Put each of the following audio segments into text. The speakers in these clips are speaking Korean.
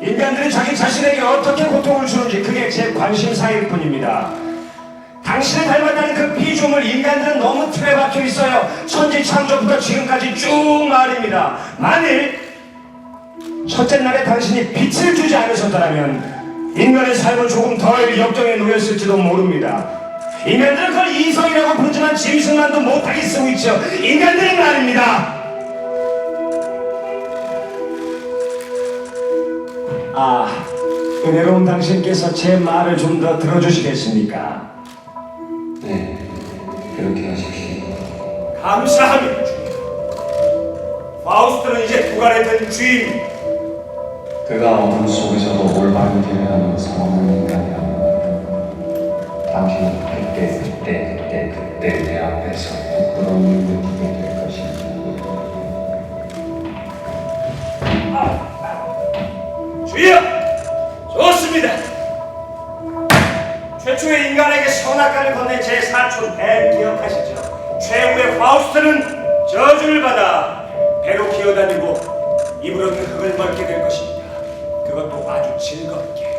인간들이 자기 자신에게 어떻게 고통을 주는지 그게 제 관심사일 뿐입니다. 당신을 닮았다는 그 비중을 인간들은 너무 틀에 박혀 있어요. 천지 창조부터 지금까지 쭉 말입니다. 만일 첫째 날에 당신이 빛을 주지 않으셨더라면 인간의 삶은 조금 덜 역정에 놓였을지도 모릅니다. 인간들은 그걸 이성이라고 부르지만 짐승만도 못하게 쓰고 있죠. 인간들은 말입니다. 아, 은혜로운 당신께서 제 말을 좀 더 들어주시겠습니까? 네, 그렇게 하십시오. 감사합니다, 주인. 파우스트는 이제 부활했던 주인. 그가 어둠 속에서도 올바른 길을 하는 성없는 인간이야. 당신은 그때, 그때, 그때, 그때 내 앞에서 부끄러운 일을 보게 될 것입니다. 주여! 좋습니다. 최초의 인간에게 선악과를 건넨 제 사촌 벤 기억하시죠? 최후의 파우스트는 저주를 받아 배로 기어다니고 입으로는 흙을 먹게 될 것입니다. 그것도 아주 즐겁게.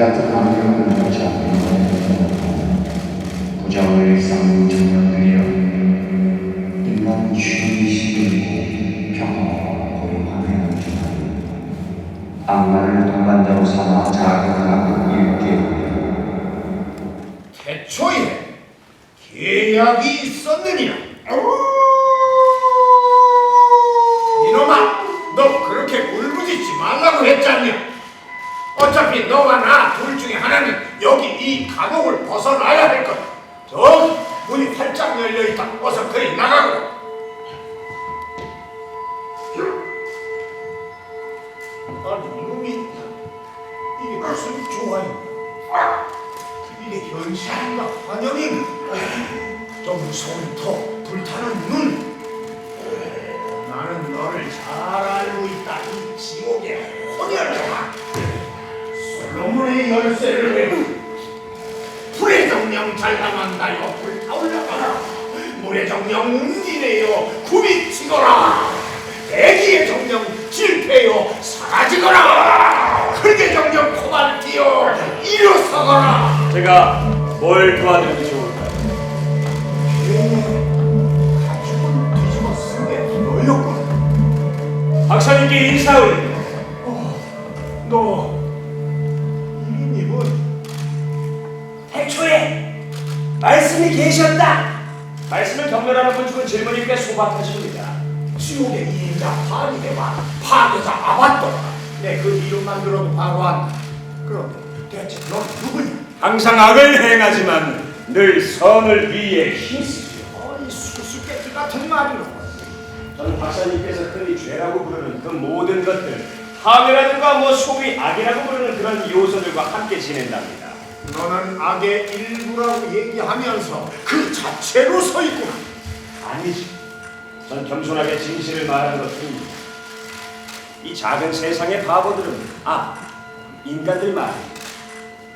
같은 환경을 놓지 않는 부정을 쌓는 청년들이여 인간 쉬시고 평화와 고요함에 안주하는 악마를 동반자로 삼아 자극하고 일깨우며 태초에 계약이 있었느니 아니 이놈이 이게 무슨 좋아요? 이게 현실인가 환영인가? 저 무서운 턱, 불타는 눈. 나는 너를 잘 알고 있다. 이 지옥의 혼혈종아. 솔로몬의 열쇠를 외우. 불의 정령 잘담한다여 불타올라가라. 물의 정령 운기내여 굽이 치거라. 대기의 정령 질패여 사라지거라. 흙의 정령 코발티여 일어서거라. 제가 뭘 도와드리면 좋을까요? 가죽을 뒤집어 쓴게 너였구나. 박사님께 인사 올립니다. 너 이름이 태초에 말씀이 계셨다. 말씀을 경멸하는 분 중은 질문이 꽤 소박하십니다. 지옥의 이인자 파리대와 파괴자 아바토 내그 이름만 들어도 바로 안다 그런데 대체 넌 누구냐? 항상 악을 행하지만 늘 선을 위해 힘쓰죠. 어이 수수께끼 같은 말이로 저는 박사님께서 흔히 죄라고 부르는 그 모든 것들, 파괴라든가 뭐 소위 악이라고 부르는 그런 요소들과 함께 지낸답니다. 너는 악의 일부라고 얘기하면서 그 자체로 서 있구나 아니지. 전 겸손하게 진실을 말하는 것뿐입니다. 이 작은 세상의 바보들은 아 인간들 말.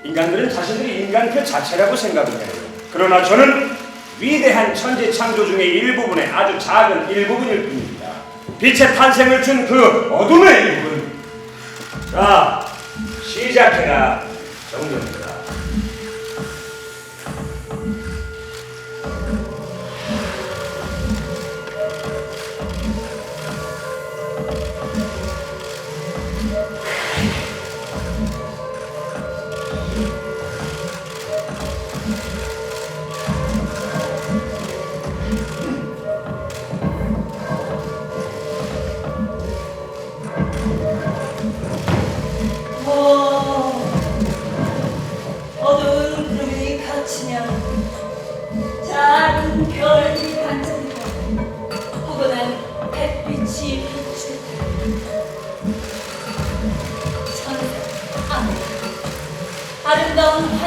인간들은 자신들이 인간 그 자체라고 생각을 해요. 그러나 저는 위대한 천재 창조 중의 일부분의 아주 작은 일부분일 뿐입니다. 빛의 탄생을 준 그 어둠의 일부분. 자, 시작해라, 정정들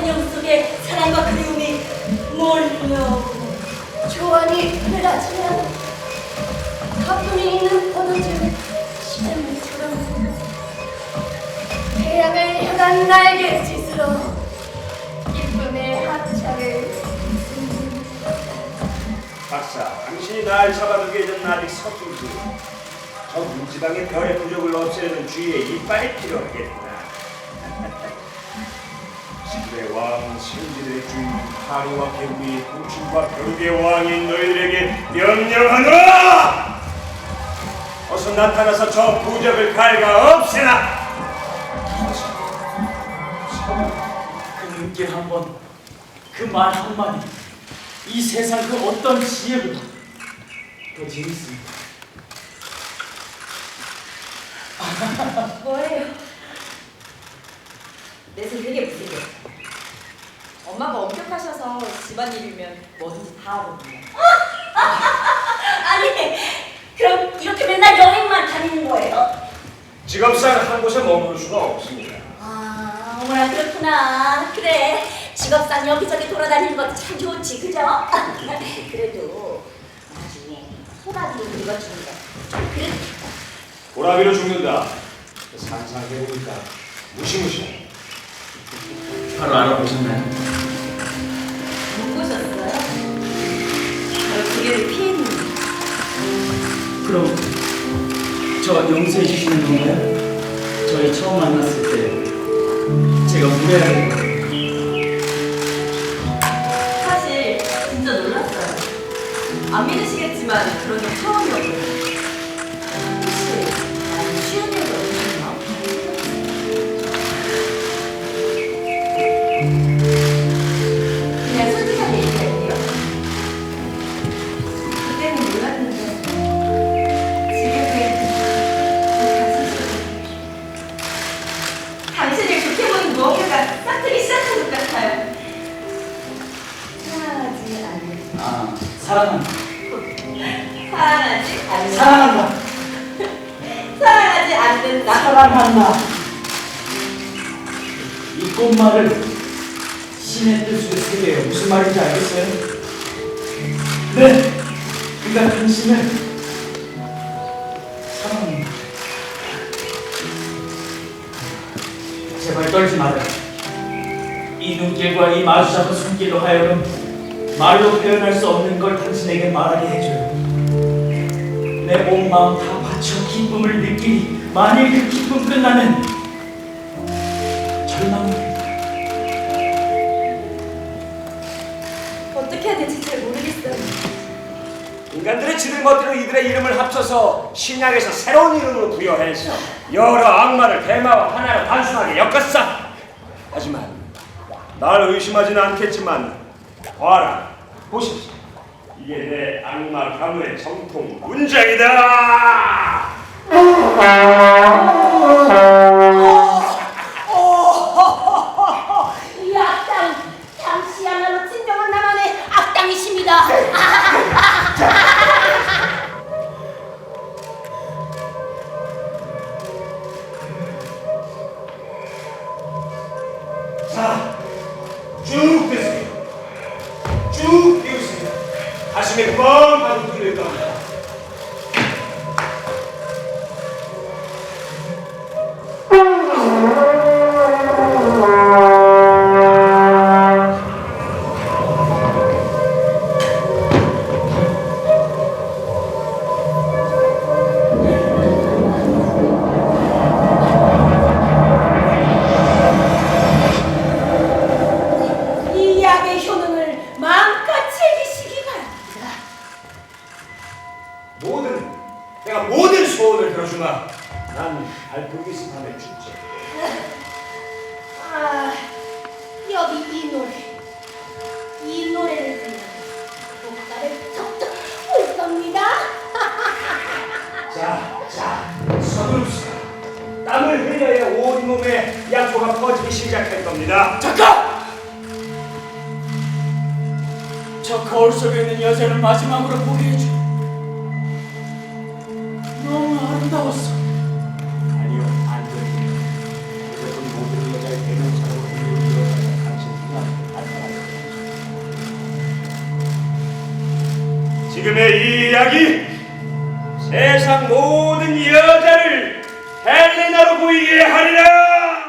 환영 속에 사랑과 그리움이 몰려오고 조언이 흐르지면 가뿐히 있는 포도주를 시냇물처럼 태양을 향한 날개 짓으로 기쁨의 합창을 박사, 당신이 날 잡아두게 된 아직 서툴지. 저 문지방의 별의 부족을 없애려는 주의의 이빨이 필요하겠구나. 지구의 왕, 신지들의 주인, 하루와 개구리, 공신과 벽의 왕인 너희들에게 명령하노라! 어서 나타나서 저 부적을 갈가 없애라! 그 눈길 한 번, 그 말 한마디, 이 세상 그 어떤 지혜보다 더 재밌습니다. 뭐예요? 내 생각에 무슨 게 엄마가 집안일이면 뭐든지 다 하거든요. 아니 그럼 이렇게 맨날 여행만 다니는 거예요? 직업상 한 곳에 머무를 수가 없습니다. 아 어머나 그렇구나 그래 직업상 여기저기 돌아다니는 것도 참 좋지 그죠? 그래도 나중에 소라도 읽어주는 거좀 그래 보라비로 죽는다. 상상해보니까 무시무시해. 바로 알아보셨나요? 저 용서해 주시는 건가요? 저희 처음 만났을 때 제가 무례하게 사실 진짜 놀랐어요. 안 믿으시겠지만 그런 적 처음이었거든요. 아 사랑한다. 사랑하지 않는 사랑한다. 사랑하지 않는다. 사랑한다. 이 꽃말을 신의 뜻으로 새겨요. 무슨 말인지 알겠어요? 네. 그가 당신을 사랑합니다 제발 떨지 말아요. 이 눈길과 이 마주 잡은 손길로 하여금 말로 표현할 수 없는 걸 당신에게 말하게 해줘요 내 온 마음 다 바쳐 기쁨을 느끼니 만일 그 기쁨 끝나면 절망합니다. 어떻게 해야 될지 잘 모르겠어요. 인간들의 지들 멋대로 이들의 이름을 합쳐서 신약에서 새로운 이름으로 부여해서 여러 악마를 대마와 하나로 단순하게 엮었어. 하지만 날 의심하지는 않겠지만 봐라, 보십시오. 이게 내 악마 가문의 정통 문장이다. 가슴에 뻥 저 거울 속에 있는 여자를 마지막으로 보게 해줘. 너무 아름다웠어. 아니요, 안 됩니다. 이것은 모든 여자의 대명사로 우리 여자가 당신 눈앞에 나타나는 지금의 이 이야기 세상 모든 여자를 헬레나로 보이게 하리라.